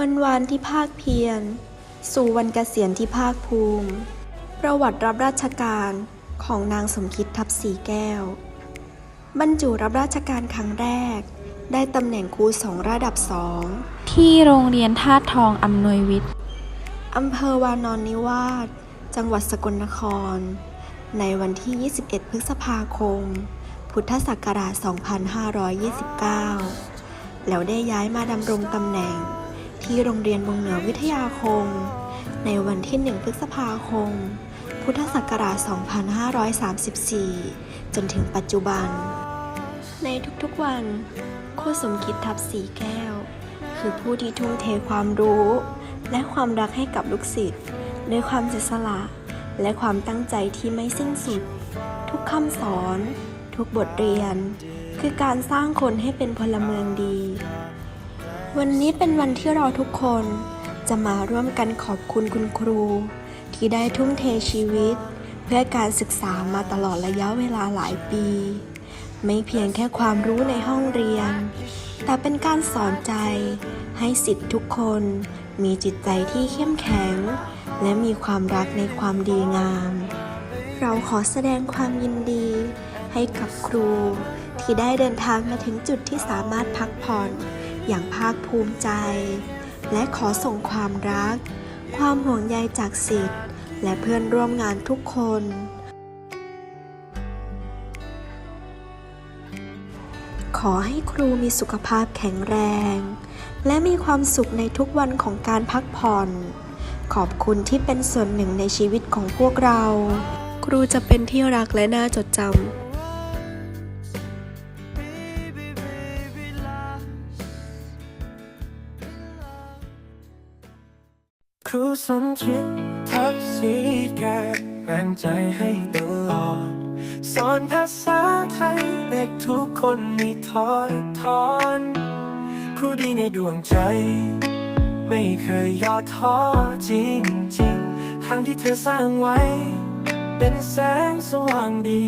วันวานที่ภาคเพียร สู่วันเกษียณที่ภาคภูมิ ประวัติรับราชการของนางสมคิดทับสีแก้ว บรรจุรับราชการครั้งแรก ได้ตำแหน่งครูสองระดับสองที่โรงเรียนท่าตุทองอำนวยวิทย์อำเภอวานอนนิวาสจังหวัดสกลนคร ในวันที่ 21 พฤษภาคม พุทธศักราช 2529 แล้วได้ย้ายมาดำรงตำแหน่ง ที่โรงเรียนวงเหนือวิทยาคม ในวันที่ 1 พฤษภาคม พุทธศักราช 2534 จนถึงปัจจุบัน ในทุกๆวันคสมคิดทับสีแก้ว คือผู้ที่ทุ่มเทความรู้ และความรักให้กับลูกศิษย์ด้วยความเสียสละและความตั้งใจที่ไม่สิ้นสุด ทุกคำสอน ทุกบทเรียน คือการสร้างคนให้เป็นพลเมืองดี วันนี้เป็นวันที่เราทุกคนจะมาร่วมกันขอบคุณคุณครู ที่ได้ทุ่มเทชีวิต เพื่อการศึกษามาตลอดระยะเวลาหลายปี ไม่เพียงแค่ความรู้ในห้องเรียน แต่เป็นการสอนใจ ให้สิทธิ์ทุกคนมีจิตใจที่เข้มแข็ง และมีความรักในความดีงาม เราขอแสดงความยินดี ให้กับครู ที่ได้เดินทางมาถึงจุดที่สามารถพักผ่อน อย่างภาคภูมิใจ และขอส่งความรัก ความห่วงใยจากสิทธิ์ และเพื่อนร่วมงานทุกคน ขอให้ครูมีสุขภาพแข็งแรง และมีความสุขในทุกวันของการพักผ่อน ขอบคุณที่เป็นส่วนหนึ่งในชีวิตของพวกเรา ครูจะเป็นที่รักและน่าจดจำ ครูสมคิดทักสีแก่แรงใจให้ตลอด สอนภาษาไทยเด็กทุกคนมีทอดทอนครูดีในดวงใจ ไม่เคยย่อท้อจริงจริงทางที่เธอสร้างไว้ เป็นแสงสว่างดี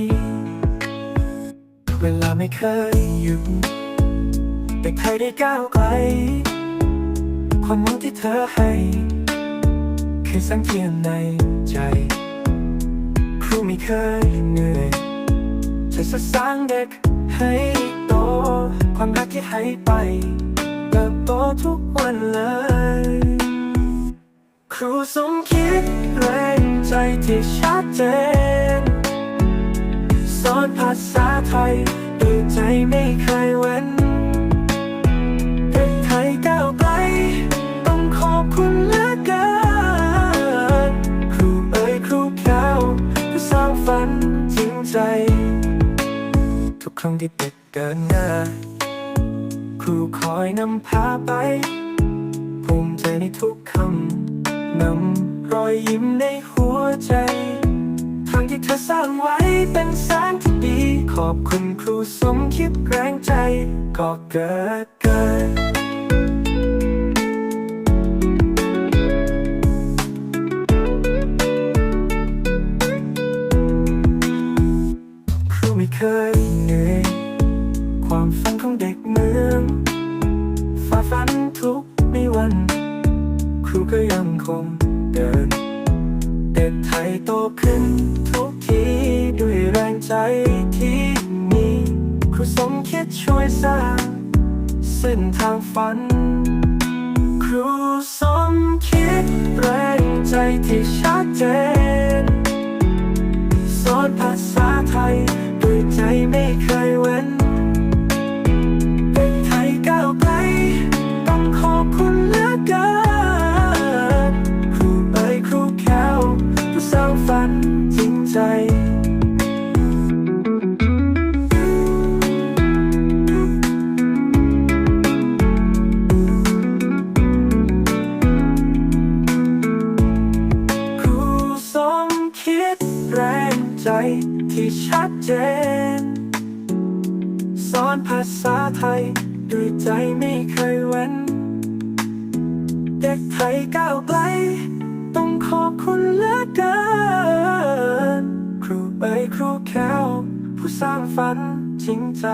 เวลาไม่เคยหยุดเด็กไทยได้ก้าวไกลความหวังที่เธอให้ คือแสังเทียนในใจ ครูไม่เคยเหนื่อยจะสสร้างเด็กให้โต ความรักที่ให้ไปเติบโตทุกวันเลย ครูสมคิดแรงใจที่ชัดเจน สอนภาษาไทยด้วยใจไม่เคย ใจ ทุกครั้งที่เด็กเดินหน้าครูคอยนำพาไป ภูมิใจในทุกคำนำรอยยิ้มในหัวใจทางที่เธอสร้างไว้เป็นแสงที่ดี ขอบคุณครูสมคิดแรงใจ ก็เกิดเกิด ก็ยังคงเดิน เด็กไทยโตขึ้นทุกทีด้วยแรงใจที่มีครูสมคิดช่วยสร้างเส้นทางฝัน ครูสมคิดแรงใจที่ชัดเจน ที่ชัดเจน สอนภาษาไทยด้วยใจไม่เคยเว้น เด็กไทยก้าวไกล ต้องขอบคุณเหลือเกิน ครูเอ๋ยครูแก้วผู้สร้างฝันจริงใจ